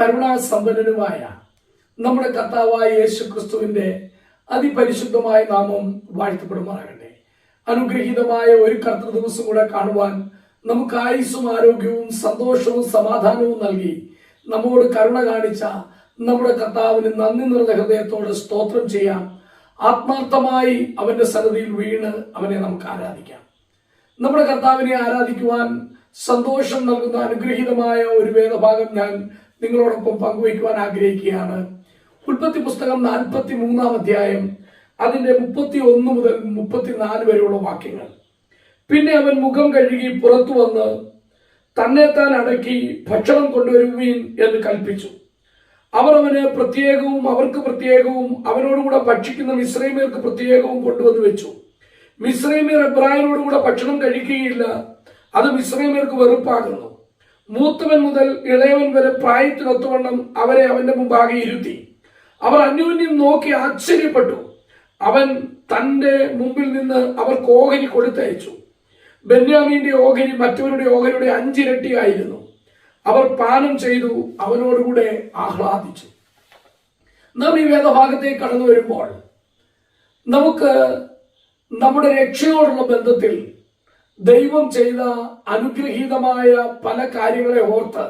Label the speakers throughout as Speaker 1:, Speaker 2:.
Speaker 1: കരുണാസമ്പന്നനുമായ നമ്മുടെ കർത്താവായ യേശു ക്രിസ്തുവിന്റെ അതിപരിശുദ്ധമായ നാമം വാഴ്ത്തപ്പെടുമാറാകട്ടെ. അനുഗ്രഹീതമായ ഒരു കർത്തൃ ദിവസം കൂടെ കാണുവാൻ നമുക്ക് ആയുസ്സും ആരോഗ്യവും സന്തോഷവും സമാധാനവും നൽകി നമ്മോട് കരുണ കാണിച്ച നമ്മുടെ കർത്താവിന് നന്ദി നിറഞ്ഞ ഹൃദയത്തോട് സ്തോത്രം ചെയ്യാം. ആത്മാർത്ഥമായി അവന്റെ സന്നദ്ധിയിൽ വീണ് അവനെ നമുക്ക് ആരാധിക്കാം. നമ്മുടെ കർത്താവിനെ ആരാധിക്കുവാൻ സന്തോഷം നൽകുന്ന അനുഗ്രഹീതമായ ഒരു വേദഭാഗം ഞാൻ നിങ്ങളോടൊപ്പം പങ്കുവയ്ക്കുവാൻ ആഗ്രഹിക്കുകയാണ്. ഉൽപ്പത്തി പുസ്തകം നാൽപ്പത്തി മൂന്നാം അധ്യായം അതിന്റെ മുപ്പത്തി ഒന്ന് മുതൽ മുപ്പത്തിനാല് വരെയുള്ള വാക്യങ്ങൾ. പിന്നെ അവൻ മുഖം കഴുകി പുറത്തു വന്ന് തന്നെ താൻ അടക്കി ഭക്ഷണം കൊണ്ടുവരുവീൻ എന്ന് കൽപ്പിച്ചു. അവർ അവന് പ്രത്യേകവും അവർക്ക് പ്രത്യേകവും അവനോടുകൂടെ ഭക്ഷിക്കുന്ന മിശ്രൈമീർക്ക് പ്രത്യേകവും കൊണ്ടുവന്ന് വെച്ചു. മിശ്രൈമീർ എബ്രാഹിമിനോടുകൂടെ ഭക്ഷണം കഴിക്കുകയില്ല. അത് മിശ്രൈമീർക്ക് വെറുപ്പാകുന്നു. മൂത്തവൻ മുതൽ ഇളയവൻ വരെ പ്രായത്തിനൊത്തവണ്ണം അവരെ അവന്റെ മുമ്പാകെ ഇരുത്തി. അവർ അന്യോന്യം നോക്കി ആശ്ചര്യപ്പെട്ടു. അവൻ തന്റെ മുമ്പിൽ നിന്ന് അവർക്ക് ഓഹരി കൊടുത്തയച്ചു. ബെന്യാമിന്റെ ഓഹരി മറ്റവരുടെ ഓഹരിയുടെ അഞ്ചിരട്ടിയായിരുന്നു. അവർ പാനം ചെയ്തു അവനോടുകൂടെ ആഹ്ലാദിച്ചു. നാം ഈ വേദഭാഗത്തേക്ക് കടന്നു വരുമ്പോൾ നമുക്ക് നമ്മുടെ രക്ഷയോടുള്ള ബന്ധത്തിൽ ദൈവം ചെയ്ത അനുഗ്രഹീതമായ പല കാര്യങ്ങളെ ഓർത്ത്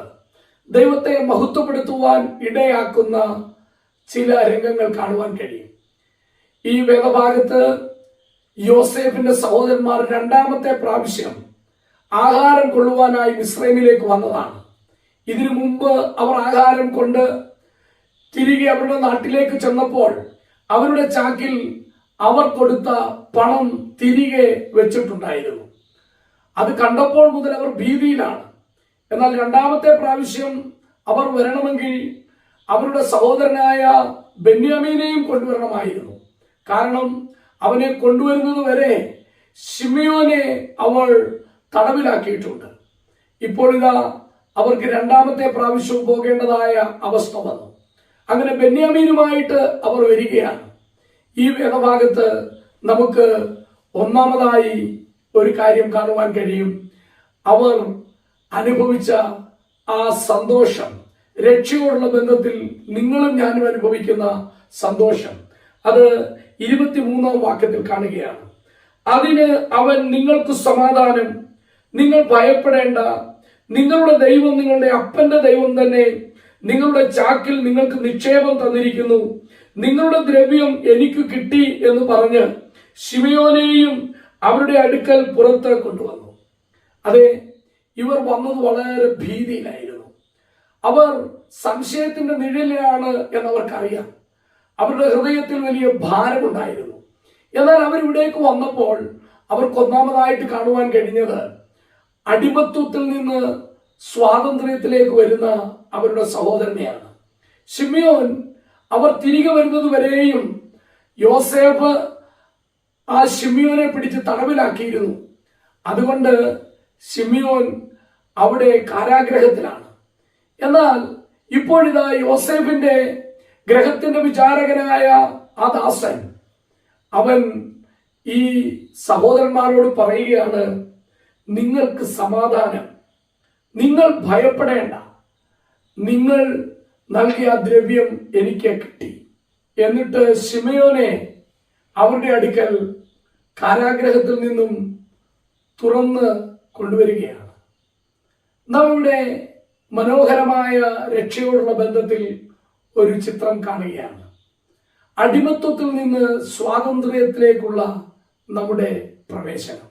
Speaker 1: ദൈവത്തെ മഹത്വപ്പെടുത്തുവാൻ ഇടയാക്കുന്ന ചില രംഗങ്ങൾ കാണുവാൻ കഴിയും. ഈ വേദഭാഗത്ത് യോസേഫിന്റെ സഹോദരന്മാർ രണ്ടാമത്തെ പ്രാവശ്യം ആഹാരം കൊള്ളുവാനായി മിശ്രൈമിലേക്ക് വന്നതാണ്. ഇതിനു മുമ്പ് അവർ ആഹാരം കൊണ്ട് തിരികെ അവരുടെ നാട്ടിലേക്ക് ചെന്നപ്പോൾ അവരുടെ ചാക്കിൽ അവർ കൊടുത്ത പണം തിരികെ വെച്ചിട്ടുണ്ടായിരുന്നു. അത് കണ്ടപ്പോൾ മുതൽ അവർ ഭീതിയിലാണ്. എന്നാൽ രണ്ടാമത്തെ പ്രാവശ്യം അവർ വരണമെങ്കിൽ അവരുടെ സഹോദരനായ ബെന്യാമീനെയും കൊണ്ടുവരണമായിരുന്നു. കാരണം അവനെ കൊണ്ടുവരുന്നത് വരെ ഷിമിയോനെ അവൾ തടവിലാക്കിയിട്ടുണ്ട്. ഇപ്പോൾ ഇതാ അവർക്ക് രണ്ടാമത്തെ പ്രാവശ്യവും പോകേണ്ടതായ അവസ്ഥ വന്നു. അങ്ങനെ ബെന്യാമീനുമായിട്ട് അവർ വരികയാണ്. ഈ വേദഭാഗത്ത് നമുക്ക് ഒന്നാമതായി ഒരു കാര്യം കാണുവാൻ കഴിയും. അവർ അനുഭവിച്ച ആ സന്തോഷം രക്ഷയോടുള്ള ബന്ധത്തിൽ നിങ്ങളും ഞാനും അനുഭവിക്കുന്ന സന്തോഷം അത് ഇരുപത്തിമൂന്നാം വാക്യത്തിൽ കാണുകയാണ്. അതിന് അവൻ നിങ്ങൾക്ക് സമാധാനം നിങ്ങൾ ഭയപ്പെടേണ്ട നിങ്ങളുടെ ദൈവം നിങ്ങളുടെ അപ്പന്റെ ദൈവം തന്നെ നിങ്ങളുടെ ചാക്കിൽ നിങ്ങൾക്ക് നിക്ഷേപം തന്നിരിക്കുന്നു നിങ്ങളുടെ ദ്രവ്യം എനിക്ക് കിട്ടി എന്ന് പറഞ്ഞ് ശിവയോനെയും അവരുടെ അടുക്കൽ പുറത്ത് കൊണ്ടുവന്നു. അതെ ഇവർ വന്നത് വളരെ ഭീതിയിലായിരുന്നു. അവർ സംശയത്തിന്റെ നിഴലിലാണ് എന്നവർക്കറിയാം. അവരുടെ ഹൃദയത്തിൽ വലിയ ഭാരമുണ്ടായിരുന്നു. എന്നാൽ അവരിവിടേക്ക് വന്നപ്പോൾ അവർക്ക് ഒന്നാമതായിട്ട് കാണുവാൻ കഴിഞ്ഞത് അടിമത്വത്തിൽ നിന്ന് സ്വാതന്ത്ര്യത്തിലേക്ക് വരുന്ന അവരുടെ സഹോദരനെയാണ്. ഷിമിയോൻ അവർ തിരികെ വരുന്നത് വരെയും യോസേഫ് ആ ഷിമിയോനെ പിടിച്ച് തടവിലാക്കിയിരുന്നു. അതുകൊണ്ട് ഷിമിയോൻ അവിടെ കാരാഗ്രഹത്തിലാണ്. എന്നാൽ ഇപ്പോഴിതാ യോസേഫിന്റെ ഗ്രഹത്തിന്റെ വിചാരകനായ ആ ദാസൻ അവൻ ഈ സഹോദരന്മാരോട് പറയുകയാണ് നിങ്ങൾക്ക് സമാധാനം. നിങ്ങൾ ഭയപ്പെടേണ്ട. നിങ്ങൾ നൽകിയ ദ്രവ്യം എനിക്ക് കിട്ടി. എന്നിട്ട് ശിമയോനെ അവരുടെ അടുക്കൽ കാരാഗ്രഹത്തിൽ നിന്നും തുറന്ന് കൊണ്ടുവരികയാണ്. നമ്മുടെ മനോഹരമായ രക്ഷയോടുള്ള ബന്ധത്തിൽ ഒരു ചിത്രം കാണുകയാണ്. അടിമത്വത്തിൽ നിന്ന് സ്വാതന്ത്ര്യത്തിലേക്കുള്ള നമ്മുടെ പ്രവേശനം.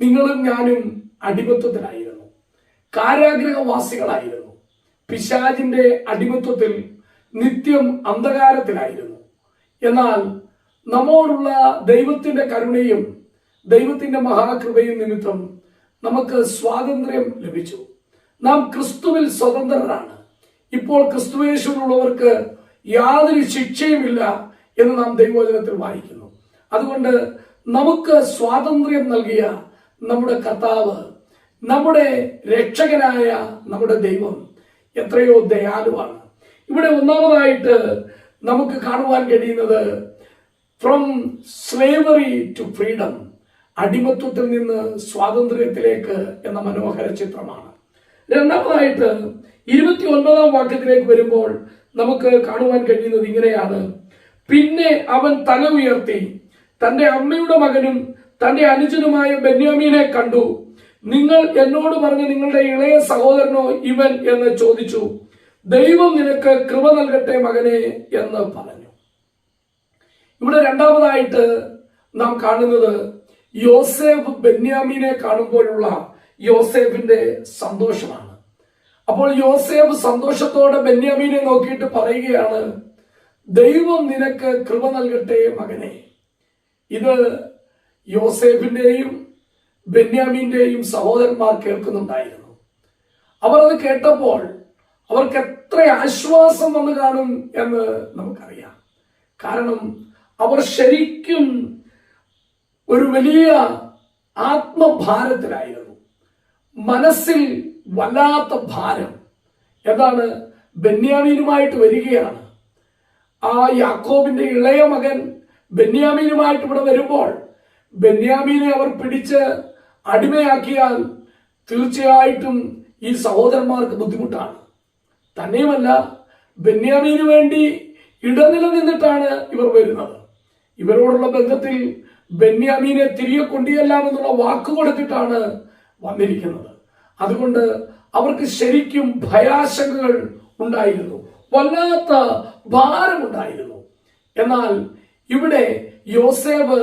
Speaker 1: നിങ്ങളും ഞാനും അടിമത്വത്തിലായിരുന്നു. കാരാഗ്രഹവാസികളായിരുന്നു. പിശാജിന്റെ അടിമത്വത്തിൽ നിത്യം അന്ധകാരത്തിലായിരുന്നു. എന്നാൽ നമ്മോടുള്ള ദൈവത്തിന്റെ കരുണയും ദൈവത്തിന്റെ മഹാകൃപയും നിമിത്തം നമുക്ക് സ്വാതന്ത്ര്യം ലഭിച്ചു. നാം ക്രിസ്തുവിൽ സ്വതന്ത്രരാണ്. ഇപ്പോൾ ക്രിസ്തുവേശുള്ളവർക്ക് യാതൊരു ശിക്ഷയുമില്ല എന്ന് നാം ദൈവവചനത്തിൽ വായിക്കുന്നു. അതുകൊണ്ട് നമുക്ക് സ്വാതന്ത്ര്യം നൽകിയ നമ്മുടെ കർത്താവ് നമ്മുടെ രക്ഷകനായ നമ്മുടെ ദൈവം എത്രയോ ദയാലുവാണ്. ഇവിടെ ഒന്നാമതായിട്ട് നമുക്ക് കാണുവാൻ കഴിയുന്നത് ഫ്രം സ്ലേവറി ടു ഫ്രീഡം അടിമത്വത്തിൽ നിന്ന് സ്വാതന്ത്ര്യത്തിലേക്ക് എന്ന മനോഹര ചിത്രമാണ്. രണ്ടാമതായിട്ട് ഇരുപത്തി ഒൻപതാം വാക്യത്തിലേക്ക് വരുമ്പോൾ നമുക്ക് കാണുവാൻ കഴിയുന്നത് ഇങ്ങനെയാണ്. പിന്നെ അവൻ തല ഉയർത്തി തന്റെ അമ്മയുടെ മകനും തന്റെ അനുജനുമായ ബെന്യാമീനെ കണ്ടു. നിങ്ങൾ എന്നോട് പറഞ്ഞ നിങ്ങളുടെ ഇളയ സഹോദരനോ ഇവൻ? എന്ന് ചോദിച്ചു. ദൈവം നിനക്ക് കൃപ നൽകട്ടെ മകനെ എന്ന് പറഞ്ഞു. ഇവിടെ രണ്ടാമതായിട്ട് നാം കാണുന്നത് യോസേഫ് ബെന്യാമീനെ കാണുമ്പോഴുള്ള യോസേഫിന്റെ സന്തോഷമാണ്. അപ്പോൾ യോസേഫ് സന്തോഷത്തോടെ ബെന്യാമീനെ നോക്കിയിട്ട് പറയുകയാണ് ദൈവം നിനക്ക് കൃപ നൽകട്ടെ മകനെ. ഇത് യോസേഫിന്റെയും ബെന്യാമീന്റെയും സഹോദരന്മാർ കേൾക്കുന്നുണ്ടായിരുന്നു. അവർ അത് കേട്ടപ്പോൾ അവർക്ക് എത്ര ആശ്വാസം വന്നു കാണും എന്ന് നമുക്കറിയാം. കാരണം അവർ ശരിക്കും ഒരു വലിയ ആത്മഭാരത്തിലായിരുന്നു. മനസ്സിൽ വല്ലാത്ത ഭാരം. എന്താണ്? ബെന്യാമീനുമായിട്ട് വരികയാണ്. ആ യാക്കോബിന്റെ ഇളയ മകൻ ബെന്യാമീനുമായിട്ട് ഇവിടെ വരുമ്പോൾ ബെന്യാമീനെ അവർ പിടിച്ച് അടിമയാക്കിയാൽ തീർച്ചയായിട്ടും ഈ സഹോദരന്മാർക്ക് ബുദ്ധിമുട്ടാണ്. തന്നെയുമല്ല ബെന്യാമീനു വേണ്ടി ഇടനില നിന്നിട്ടാണ് ഇവർ വരുന്നത്. ഇവരോടുള്ള ബന്ധത്തിൽ ബെന്യാമീനെ തിരികെ കൊണ്ടുചെല്ലാമെന്നുള്ള വാക്ക് കൊടുത്തിട്ടാണ് വന്നിരിക്കുന്നത്. അതുകൊണ്ട് അവർക്ക് ശരിക്കും ഭയാശങ്കകൾ ഉണ്ടായിരുന്നു. വല്ലാത്ത ഭാരമുണ്ടായിരുന്നു എന്നാൽ ഇവിടെ യോസേവ്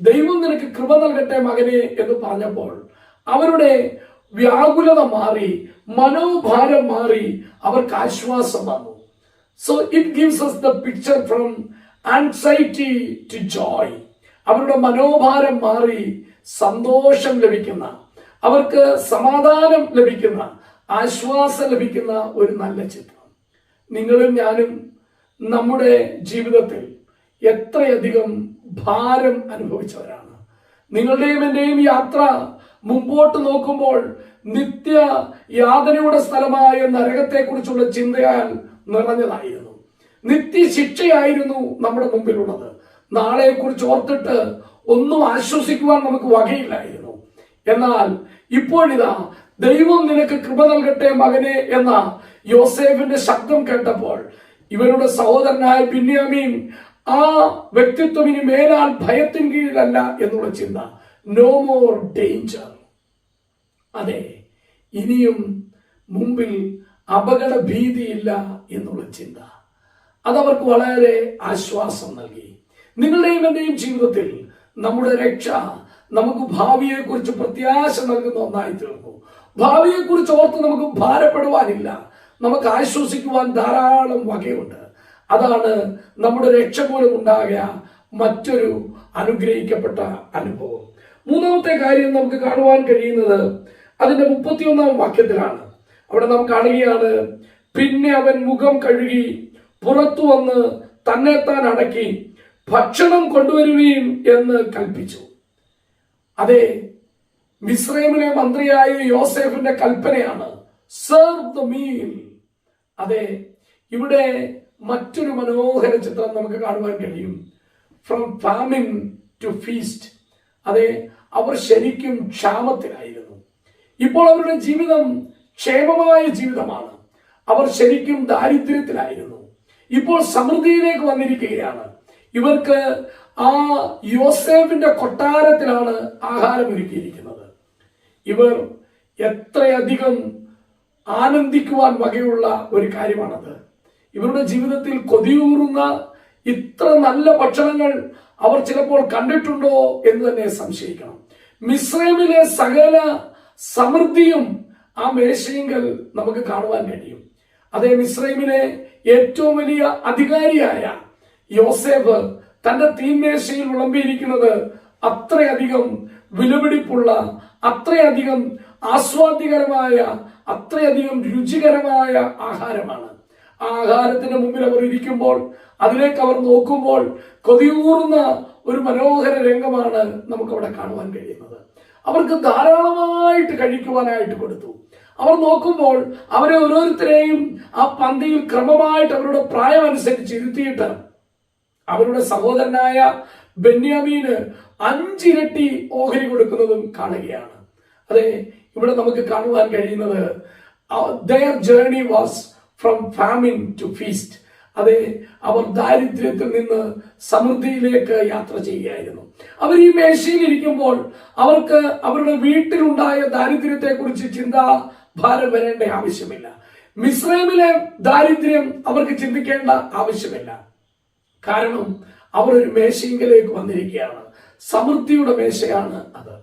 Speaker 1: ദൈവം നിനക്ക് കൃപ നൽകട്ടെ മകനെ എന്ന് പറഞ്ഞപ്പോൾ അവരുടെ വ്യാകുലത മാറി മനോഭാരം മാറി അവർക്ക് ആശ്വാസം വന്നു. So it gives us the picture from anxiety to joy അവരുടെ മനോഭാരം മാറി സന്തോഷം ലഭിക്കുന്ന അവർക്ക് സമാധാനം ലഭിക്കുന്ന ആശ്വാസം ലഭിക്കുന്ന ഒരു നല്ല ചിത്രം. നിങ്ങളും ഞാനും നമ്മുടെ ജീവിതത്തിൽ എത്രയധികം ഭാരം അനുഭവിച്ചവരാണ്. നിങ്ങളുടെയും എന്റെയും യാത്ര മുമ്പോട്ട് നോക്കുമ്പോൾ നിത്യ യാതനയുടെ സ്ഥലമായ നരകത്തെക്കുറിച്ചുള്ള ചിന്തയാൽ നിറഞ്ഞതായിരുന്നു. നിത്യശിക്ഷയായിരുന്നു നമ്മുടെ മുമ്പിലുള്ളത്. നാളെക്കുറിച്ച് ഓർത്തിട്ട് ഒന്നും ആശ്വസിക്കുവാൻ നമുക്ക് വകയില്ലായിരുന്നു. എന്നാൽ ഇപ്പോഴിതാ ദൈവം നിനക്ക് കൃപ നൽകട്ടെ മകനെ എന്ന യോസേഫിന്റെ ശബ്ദം കേട്ടപ്പോൾ ഇവരുടെ സഹോദരനായ ബിന്യാമീൻ ആ വ്യക്തിത്വം ഇനി മേലാൽ ഭയത്തിൻ കീഴിലല്ല എന്നുള്ള ചിന്ത. നോ മോർ ഡേഞ്ചർ അതെ ഇനിയും മുമ്പിൽ അപകട ഭീതിയില്ല എന്നുള്ള ചിന്ത. അതവർക്ക് വളരെ ആശ്വാസം നൽകി. നിങ്ങളുടെയും എന്റെയും ജീവിതത്തിൽ നമ്മുടെ രക്ഷ നമുക്ക് ഭാവിയെ കുറിച്ച് പ്രത്യാശ നൽകുന്ന ഒന്നായി തീർന്നു. ഭാവിയെ കുറിച്ച് ഓർത്ത് നമുക്ക് ഭാരപ്പെടുവാനില്ല. നമുക്ക് ആശ്വസിക്കുവാൻ ധാരാളം വകയുണ്ട്. അതാണ് നമ്മുടെ രക്ഷ മൂലം ഉണ്ടാകിയ മറ്റൊരു അനുഗ്രഹിക്കപ്പെട്ട അനുഭവം. മൂന്നാമത്തെ കാര്യം നമുക്ക് കാണുവാൻ കഴിയുന്നത് അതിന്റെ മുപ്പത്തിയൊന്നാം വാക്യത്തിലാണ്. അവിടെ നാം കാണുകയാണ് പിന്നെ അവൻ മുഖം കഴുകി പുറത്തു വന്ന് തന്നെ താൻ അടക്കി ഭക്ഷണം കൊണ്ടുവരുകയും എന്ന് കൽപ്പിച്ചു. അതെ മിസ്രൈമിലെ മന്ത്രിയായ യോസെഫിന്റെ കൽപ്പനയാണ് സെർവ് ദ മീൽ അതെ ഇവിടെ മറ്റൊരു മനോഹര ചിത്രം നമുക്ക് കാണുവാൻ കഴിയും. ഫ്രം ഫാമിൻ ടു ഫീസ്റ്റ് അതെ അവർ ശരിക്കും ക്ഷാമത്തിലായിരുന്നു. ഇപ്പോൾ അവരുടെ ജീവിതം ക്ഷേമമായ ജീവിതമാണ്. അവർ ശരിക്കും ദാരിദ്ര്യത്തിലായിരുന്നു. ഇപ്പോൾ സമൃദ്ധിയിലേക്ക് വന്നിരിക്കുകയാണ്. ഇവർക്ക് ആ യോസേഫിന്റെ കൊട്ടാരത്തിലാണ് ആഹാരം ഒരുക്കിയിരിക്കുന്നത്. ഇവർ എത്രയധികം ആനന്ദിക്കുവാൻ വകയുള്ള ഒരു കാര്യമാണത്. ഇവരുടെ ജീവിതത്തിൽ കൊതിയൂറുന്ന ഇത്ര നല്ല ഭക്ഷണങ്ങൾ അവർ ചിലപ്പോൾ കണ്ടിട്ടുണ്ടോ എന്ന് തന്നെ സംശയിക്കണം. മിസ്രൈമിലെ സകല സമൃദ്ധിയും ആ മേശയിങ്കൽ നമുക്ക് കാണുവാൻ കഴിയും. അതേ മിസ്രൈമിലെ ഏറ്റവും വലിയ അധികാരിയായ യോസേഫ് തന്റെ തീന്മേശയിൽ വിളമ്പിയിരിക്കുന്നത് അത്രയധികം വിലപിടിപ്പുള്ള അത്രയധികം ആസ്വാദ്യകരമായ അത്രയധികം രുചികരമായ ആഹാരമാണ്. ആ ആഹാരത്തിന്റെ മുമ്പിൽ അവർ ഇരിക്കുമ്പോൾ അതിലേക്ക് അവർ നോക്കുമ്പോൾ കൊതിയൂറുന്ന ഒരു മനോഹര രംഗമാണ് നമുക്ക് അവിടെ കാണുവാൻ കഴിയുന്നത്. അവർക്ക് ധാരാളമായിട്ട് കഴിക്കുവാനായിട്ട് കൊടുത്തു. അവർ നോക്കുമ്പോൾ അവരെ ഓരോരുത്തരെയും ആ പന്തിയിൽ ക്രമമായിട്ട് അവരുടെ പ്രായം അനുസരിച്ച് ഇരുത്തിയിട്ട് അവരുടെ സഹോദരനായ ബെന്യാമീന് അഞ്ചിരട്ടി ഓഹരി കൊടുക്കുന്നതും കാണുകയാണ്. അതെ ഇവിടെ നമുക്ക് കാണുവാൻ കഴിയുന്നത് journey was from famine to feast അതെ അവർ ദാരിദ്ര്യത്തിൽ നിന്ന് സമൃദ്ധിയിലേക്ക് യാത്ര ചെയ്യുകയായിരുന്നു. അവർ ഈ മേശയിൽ ഇരിക്കുമ്പോൾ അവർക്ക് അവരുടെ വീട്ടിലുണ്ടായ ദാരിദ്ര്യത്തെ കുറിച്ച് ചിന്താഭാരം വരേണ്ട ആവശ്യമില്ല. മിസ്രൈമിലെ ദാരിദ്ര്യം അവർക്ക് ചിന്തിക്കേണ്ട ആവശ്യമില്ല. കാരണം അവർ ഒരു മേശയിലേക്ക് വന്നിരിക്കുകയാണ്. സമൃദ്ധിയുടെ മേശയാണ് അത്.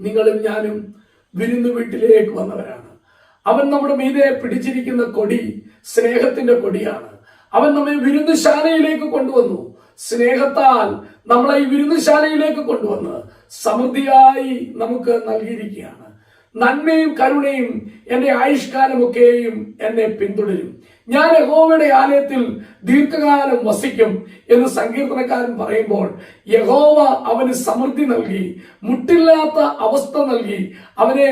Speaker 1: നിങ്ങളും ഞാനും വിരുന്നു വീട്ടിലേക്ക് വന്നവരാണ്. അവൻ നമ്മുടെ മീതെ പിടിച്ചിരിക്കുന്ന കൊടി സ്നേഹത്തിന്റെ കൊടിയാണ്. അവൻ നമ്മെ വിരുന്നുശാലയിലേക്ക് കൊണ്ടുവന്നു. സ്നേഹത്താൽ നമ്മളെ ഈ വിരുന്നുശാലയിലേക്ക് കൊണ്ടുവന്ന് സമൃദ്ധിയായി നമുക്ക് നൽകിയിരിക്കുകയാണ്. നന്മയും കരുണയും എന്റെ ആയുഷ്കാലമൊക്കെയും എന്നെ പിന്തുടരും. ഞാൻ യഹോവയുടെ ആലയത്തിൽ ദീർഘകാലം വസിക്കും എന്ന് സങ്കീർത്തനക്കാരൻ പറയുമ്പോൾ യഹോവ അവന് സമൃദ്ധി നൽകി മുട്ടില്ലാത്ത അവസ്ഥ നൽകി അവനെ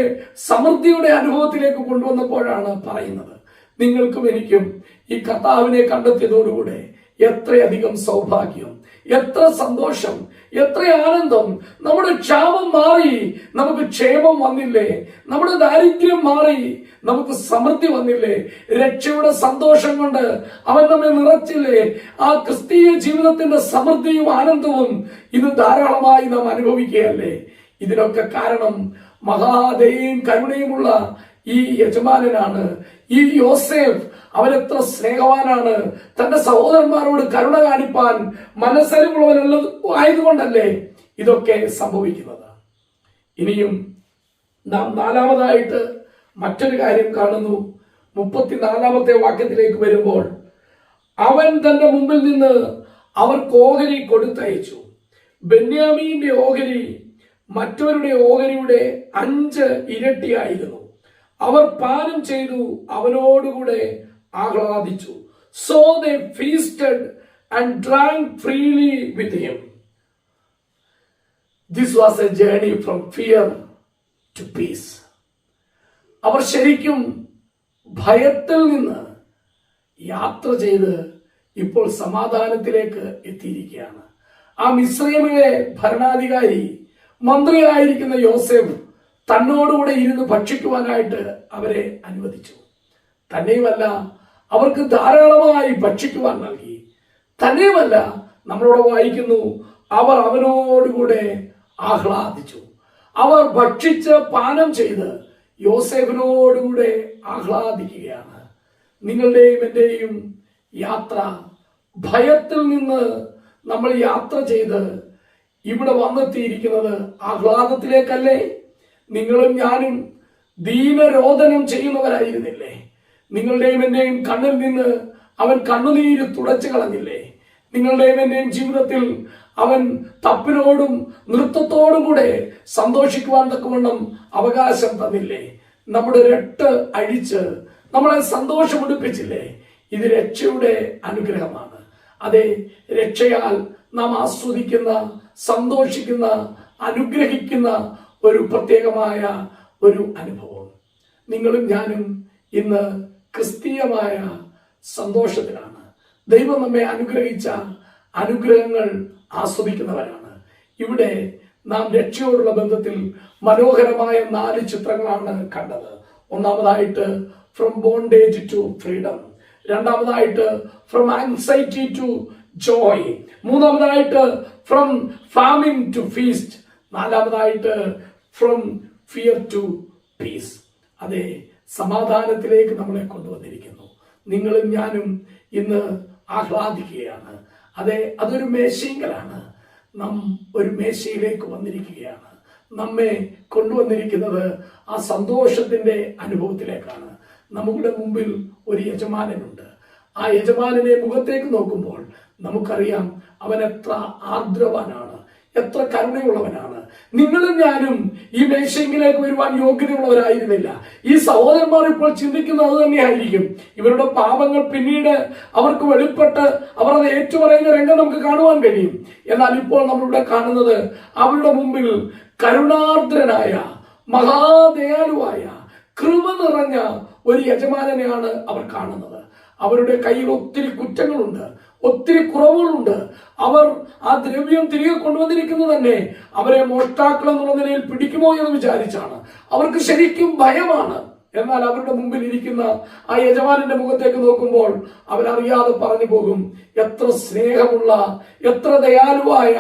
Speaker 1: സമൃദ്ധിയുടെ അനുഭവത്തിലേക്ക് കൊണ്ടുവന്നപ്പോഴാണ് പറയുന്നത്. നിങ്ങൾക്കും എനിക്കും ഈ കർത്താവിനെ കണ്ടെത്തിയതോടുകൂടെ എത്രയധികം സൗഭാഗ്യം എത്ര സന്തോഷം എത്ര ആനന്ദം നമ്മുടെ ക്ഷാമം മാറി നമുക്ക് ക്ഷേമം വന്നില്ലേ? നമ്മുടെ ദാരിദ്ര്യം മാറി നമുക്ക് സമൃദ്ധി വന്നില്ലേ? രക്ഷയുടെ സന്തോഷം കൊണ്ട് അവൻ നമ്മെ നിറച്ചില്ലേ? ആ ക്രിസ്തീയ ജീവിതത്തിന്റെ സമൃദ്ധിയും ആനന്ദവും ഇന്ന് ധാരാളമായി നാം അനുഭവിക്കുകയല്ലേ? ഇതിനൊക്കെ കാരണം മഹാദയും കരുണയുമുള്ള ഈ യജമാനനാണ് ഈ യോസേഫ്. അവൻ എത്ര സ്നേഹവാനാണ്. തന്റെ സഹോദരന്മാരോട് കരുണ കാണിപ്പാൻ മനസ്സരിവുള്ളവനുള്ളത് ആയതുകൊണ്ടല്ലേ ഇതൊക്കെ സംഭവിക്കുന്നത്. ഇനിയും നാം നാലാമതായിട്ട് മറ്റൊരു കാര്യം കാണുന്നു. മുപ്പത്തിനാലാമത്തെ വാക്യത്തിലേക്ക് വരുമ്പോൾ അവൻ തന്റെ മുമ്പിൽ നിന്ന് അവർക്ക് ഓഹരി കൊടുത്തയച്ചു. ബെന്യാമീന്റെ ഓഹരി മറ്റവരുടെ ഓഹരിയുടെ അഞ്ച് ഇരട്ടിയായിരുന്നു. അവർ പാനം ചെയ്തു അവനോടുകൂടെ ആഹ്ലാദിച്ചു. So they feasted and drank freely with him this was a journey from fear to peace അവർ ശരിക്കും ഭയത്തിൽ നിന്ന് യാത്ര ചെയ്ത് ഇപ്പോൾ സമാധാനത്തിലേക്ക് എത്തിയിരിക്കുകയാണ്. ആ മിശ്രമിലെ ഭരണാധികാരി മന്ത്രിയായിരിക്കുന്ന യോസെഫ് തന്നോടുകൂടെ ഇരുന്ന് ഭക്ഷിക്കുവാനായിട്ട് അവരെ അനുവദിച്ചു. തന്നെയുമല്ല അവർക്ക് ധാരാളമായി ഭക്ഷിക്കുവാൻ നൽകി. തന്നെയുമല്ല നമ്മളോട് വായിക്കുന്നു അവർ അവനോടുകൂടെ ആഹ്ലാദിച്ചു. അവർ ഭക്ഷിച്ച് പാനം ചെയ്ത് യോസേഫിനോടുകൂടെ ആഹ്ലാദിക്കുകയാണ്. നിങ്ങളുടെയും എന്റെയും യാത്ര ഭയത്തിൽ നിന്ന് നമ്മൾ യാത്ര ചെയ്ത് ഇവിടെ വന്നെത്തിയിരിക്കുന്നത് ആഹ്ലാദത്തിലേക്കല്ലേ? നിങ്ങളും ഞാനും ദീനരോധനം ചെയ്യുന്നവരായിരുന്നില്ലേ? നിങ്ങളുടെയും എന്റെയും കണ്ണിൽ നിന്ന് അവൻ കണ്ണുനീര് തുടച്ചു കളഞ്ഞില്ലേ? നിങ്ങളുടെയും എന്റെയും ജീവിതത്തിൽ അവൻ തപ്പിനോടും നൃത്തത്തോടും കൂടെ സന്തോഷിക്കുവാൻ തക്കവണ്ണം അവകാശം തന്നില്ലേ? നമ്മുടെ രട്ട് അഴിച്ച് നമ്മളെ സന്തോഷമുടിപ്പിച്ചില്ലേ ഇത് രക്ഷയുടെ അനുഗ്രഹമാണ്. അതെ രക്ഷയാൽ നാം ആസ്വദിക്കുന്ന സന്തോഷിക്കുന്ന അനുഗ്രഹിക്കുന്ന ഒരു പ്രത്യേകമായ ഒരു അനുഭവം. നിങ്ങളും ഞാനും ഇന്ന് ക്രിസ്തീയമായ സന്തോഷത്തിനാണ് ദൈവം നമ്മെ അനുഗ്രഹിച്ച അനുഗ്രഹങ്ങൾ ആസ്വദിക്കുന്നവരാണ്. ഇവിടെ നാം രക്ഷയോടുള്ള ബന്ധത്തിൽ മനോഹരമായ നാല് ചിത്രങ്ങളാണ് കണ്ടത്. ഒന്നാമതായിട്ട് ഫ്രം ബോണ്ടേജ് ടു ഫ്രീഡം രണ്ടാമതായിട്ട് ഫ്രം ആൻസൈറ്റി ടു ജോയ് മൂന്നാമതായിട്ട് ഫ്രം ഫാമിംഗ് ടു ഫീസ്റ്റ് നാലാമതായിട്ട് ഫ്രം ഫിയർ ടു പീസ് അതെ സമാധാനത്തിലേക്ക് നമ്മളെ കൊണ്ടുവന്നിരിക്കുന്നു. നിങ്ങളും ഞാനും ഇന്ന് ആഹ്ലാദിക്കുകയാണ്. അതെ അതൊരു മേശയെങ്കിലാണ്. നാം ഒരു മേശയിലേക്ക് വന്നിരിക്കുകയാണ്. നമ്മെ കൊണ്ടുവന്നിരിക്കുന്നത് ആ സന്തോഷത്തിന്റെ അനുഭവത്തിലേക്കാണ്. നമ്മുടെ മുമ്പിൽ ഒരു യജമാനനുണ്ട്. ആ യജമാനനെ മുഖത്തേക്ക് നോക്കുമ്പോൾ നമുക്കറിയാം അവൻ എത്ര ആർദ്രവാനാണ് എത്ര കരുണയുള്ളവനാണ്. നിങ്ങളും ഞാനും ഈ മേശയിലേക്ക് വരുവാൻ യോഗ്യതയുള്ളവരായിരുന്നില്ല. ഈ സഹോദരന്മാർ ഇപ്പോൾ ചിന്തിക്കുന്നത് തന്നെയായിരിക്കും. ഇവരുടെ പാപങ്ങൾ പിന്നീട് അവർക്ക് വെളിപ്പെട്ട് അവർ അത് ഏറ്റുപറയുന്ന രംഗം നമുക്ക് കാണുവാൻ കഴിയും. എന്നാൽ ഇപ്പോൾ നമ്മളിവിടെ കാണുന്നത് അവരുടെ മുമ്പിൽ കരുണാർദ്രനായ മഹാദയാലുവായ കൃപ നിറഞ്ഞ ഒരു യജമാനനെയാണ് അവർ കാണുന്നത്. അവരുടെ കയ്യിൽ ഒത്തിരി കുറ്റങ്ങളുണ്ട്. ഒത്തിരി കുറവുകളുണ്ട്. അവർ ആ ദ്രവ്യം തിരികെ കൊണ്ടുവന്നിരിക്കുന്നത് തന്നെ അവരെ മോഷ്ടാക്കൾ എന്നുള്ള നിലയിൽ പിടിക്കുമോ എന്ന് വിചാരിച്ചാണ്. അവർക്ക് ശരിക്കും ഭയമാണ്. എന്നാൽ അവരുടെ മുമ്പിൽ ഇരിക്കുന്ന ആ യജമാനന്റെ മുഖത്തേക്ക് നോക്കുമ്പോൾ അവരറിയാതെ പറഞ്ഞു പോകും എത്ര സ്നേഹമുള്ള എത്ര ദയാലുവായ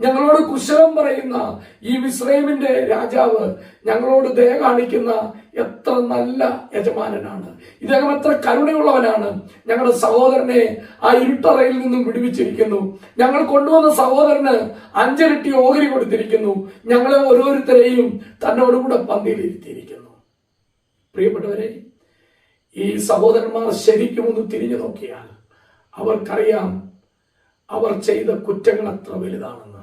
Speaker 1: ഞങ്ങളോട് കുശലം പറയുന്ന ഈ മിശ്രൈമിന്റെ രാജാവ് ഞങ്ങളോട് ദയ കാണിക്കുന്ന എത്ര നല്ല യജമാനനാണ്. ഇദ്ദേഹം എത്ര കരുണയുള്ളവനാണ്. ഞങ്ങളുടെ സഹോദരനെ ആ ഇരുട്ടറയിൽ നിന്നും വിടുവിച്ചിരിക്കുന്നു. ഞങ്ങൾ കൊണ്ടുവന്ന സഹോദരന് അഞ്ചരട്ടി ഓഹരി കൊടുത്തിരിക്കുന്നു. ഞങ്ങളെ ഓരോരുത്തരെയും തന്നോടുകൂടെ പന്തിയിലിരുത്തിയിരിക്കുന്നു. പ്രിയപ്പെട്ടവരെ ഈ സഹോദരന്മാർ ശരിക്കും ഒന്ന് തിരിഞ്ഞു നോക്കിയാൽ അവർക്കറിയാം അവർ ചെയ്ത കുറ്റങ്ങൾ അത്ര വലുതാണെന്ന്.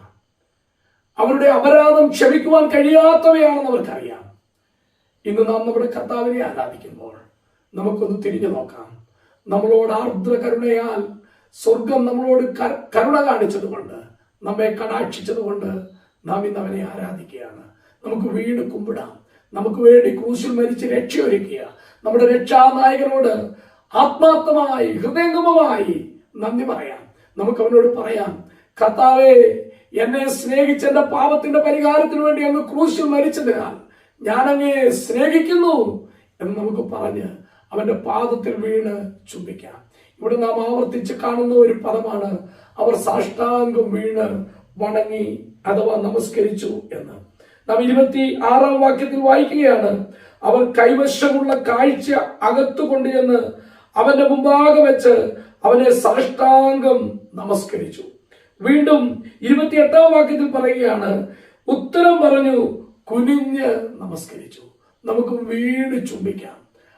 Speaker 1: അവരുടെ അപരാധം ക്ഷമിക്കുവാൻ കഴിയാത്തവയാണെന്ന് അവർക്കറിയാം. ഇന്ന് നാം നമ്മുടെ കർത്താവിനെ ആരാധിക്കുമ്പോൾ നമുക്കൊന്ന് തിരിഞ്ഞു നോക്കാം. നമ്മളോട് ആർദ്ര കരുണയാൽ സ്വർഗം നമ്മളോട് കരുണ കാണിച്ചതുകൊണ്ട് നമ്മെ കടാക്ഷിച്ചതുകൊണ്ട് നാം ഇന്ന് അവനെ ആരാധിക്കുകയാണ്. നമുക്ക് വീണ് കുമ്പിടാം. നമുക്ക് വേണ്ടി ക്രൂശിൽ മരിച്ച് രക്ഷയൊരുക്കുക നമ്മുടെ രക്ഷാനായകനോട് ആത്മാർത്ഥമായി ഹൃദയംഗമമായി നന്ദി പറയാം. നമുക്ക് അവനോട് പറയാം കർത്താവേ എന്നെ സ്നേഹിച്ച എന്റെ പാപത്തിന്റെ പരിഹാരത്തിന് വേണ്ടി അങ്ങ് ക്രൂശിൽ മരിച്ചതിനാൽ ഞാൻ അങ്ങയെ സ്നേഹിക്കുന്നു എന്ന് നമുക്ക് പറഞ്ഞ് അവന്റെ പാദത്തിൽ വീണ് ചുംബിക്കാം. ഇവിടെ നാം ആവർത്തിച്ച് കാണുന്ന ഒരു പദമാണ് അവർ സാഷ്ടാംഗം വീണ് വണങ്ങി അഥവാ നമസ്കരിച്ചു എന്ന്. നാം ഇരുപത്തി ആറാം വാക്യത്തിൽ വായിക്കുകയാണ്. അവൻ കൈവശമുള്ള കാഴ്ച അകത്തു കൊണ്ടുചെന്ന് അവന്റെ മുമ്പാകെ വെച്ച് അവനെ സാഷ്ടാംഗം നമസ്കരിച്ചു. വീണ്ടും ഇരുപത്തിയെട്ടാം വാക്യത്തിൽ പറയുകയാണ് ഉത്തരം പറഞ്ഞു കുനിഞ്ഞ് നമസ്കരിച്ചു. നമുക്ക് വീട് ചുംബിക്കാം.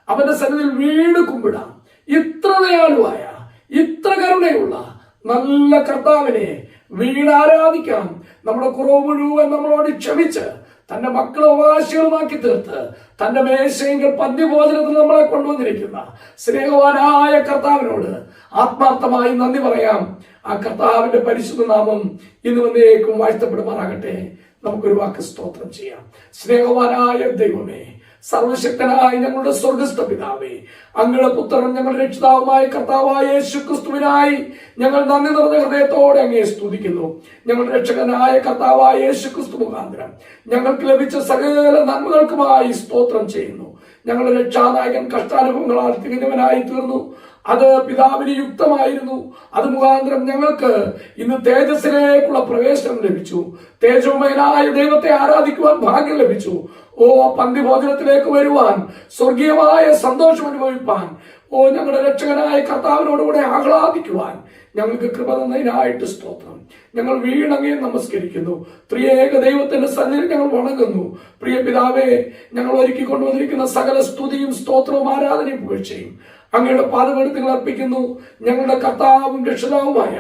Speaker 1: അവന്റെ സന്നിധിയിൽ വീട് കുമ്പിടാം. ഇത്ര ദയാലുവായ ഇത്ര കരുണയുള്ള നല്ല കർത്താവിനെ വീട് ആരാധിക്കാം നമ്മുടെ കുറവ് മുഴുവൻ നമ്മളോട് ക്ഷമിച്ച് തന്റെ മക്കളെ അവകാശികളുമാക്കി തീർത്ത് തന്റെ മേശയെങ്കിൽ പദ്യഭോജനത്തിൽ നമ്മളെ കൊണ്ടുവന്നിരിക്കുന്ന സ്നേഹവാനായ കർത്താവിനോട് ആത്മാർത്ഥമായി നന്ദി പറയാം. ആ കർത്താവിന്റെ പരിശുദ്ധ നാമം ഇന്ന് വന്നേക്കും വാഴ്ത്തപ്പെടുമാറാകട്ടെ. നമുക്കൊരു വാക്ക് സ്തോത്രം ചെയ്യാം. സ്നേഹവാനായ ദൈവമേ സർവശക്തനായ ഞങ്ങളുടെ സ്വർഗസ്ഥ പിതാവേ അങ്ങയുടെ പുത്രൻ ഞങ്ങളുടെ രക്ഷിതാവുമായ കർത്താവായ യേശു ക്രിസ്തുവിനായി ഞങ്ങൾ നന്ദി നിറഞ്ഞ ഹൃദയത്തോടെ അങ്ങയെ സ്തുതിക്കുന്നു. ഞങ്ങളുടെ രക്ഷകനായ കർത്താവായ യേശു ക്രിസ്തു മുഖാന്തരം ഞങ്ങൾക്ക് ലഭിച്ച സകല നന്മകൾക്കുമായി സ്തോത്രം ചെയ്യുന്നു. ഞങ്ങളുടെ രക്ഷാനായകൻ കഷ്ടാനുഭവങ്ങളാൽ തികഞ്ഞവനായി തീർന്നു. അത് പിതാവിന് യുക്തമായിരുന്നു. അത് മുഖാന്തരം ഞങ്ങൾക്ക് ഇന്ന് തേജസ്സിലേക്കുള്ള പ്രവേശനം ലഭിച്ചു. തേജോമയനായ ദൈവത്തെ ആരാധിക്കുവാൻ ഭാഗ്യം ലഭിച്ചു. ഓ പന്തിഭോജനത്തിലേക്ക് വരുവാൻ സ്വർഗീയമായ സന്തോഷം അനുഭവിപ്പാൻ. ഓ ഞങ്ങളുടെ രക്ഷകനായ കർത്താവിനോടുകൂടെ ആഹ്ലാദിക്കുവാൻ. ഞങ്ങൾക്ക് കൃപ തന്നതിനായിട്ട് സ്തോത്രം. ഞങ്ങൾ വീണങ്ങയെ നമസ്കരിക്കുന്നു. ത്രിയേക ദൈവത്തിന്റെ സന്നിധി ഞങ്ങൾ വണങ്ങുന്നു. പ്രിയ പിതാവേ ഞങ്ങൾ ഒരുക്കി കൊണ്ടുവന്നിരിക്കുന്ന സകല സ്തുതിയും സ്തോത്രവും ആരാധനയും പുകഴ്ചയും. അങ്ങയുടെ പാദമെടുത്തുകൾ അർപ്പിക്കുന്നു. ഞങ്ങളുടെ കർത്താവും രക്ഷിതാവുമായ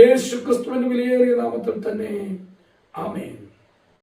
Speaker 1: യേശു ക്രിസ്തുവിന് വിലയേറിയ നാമത്തിൽ തന്നെ. ആമേൻ.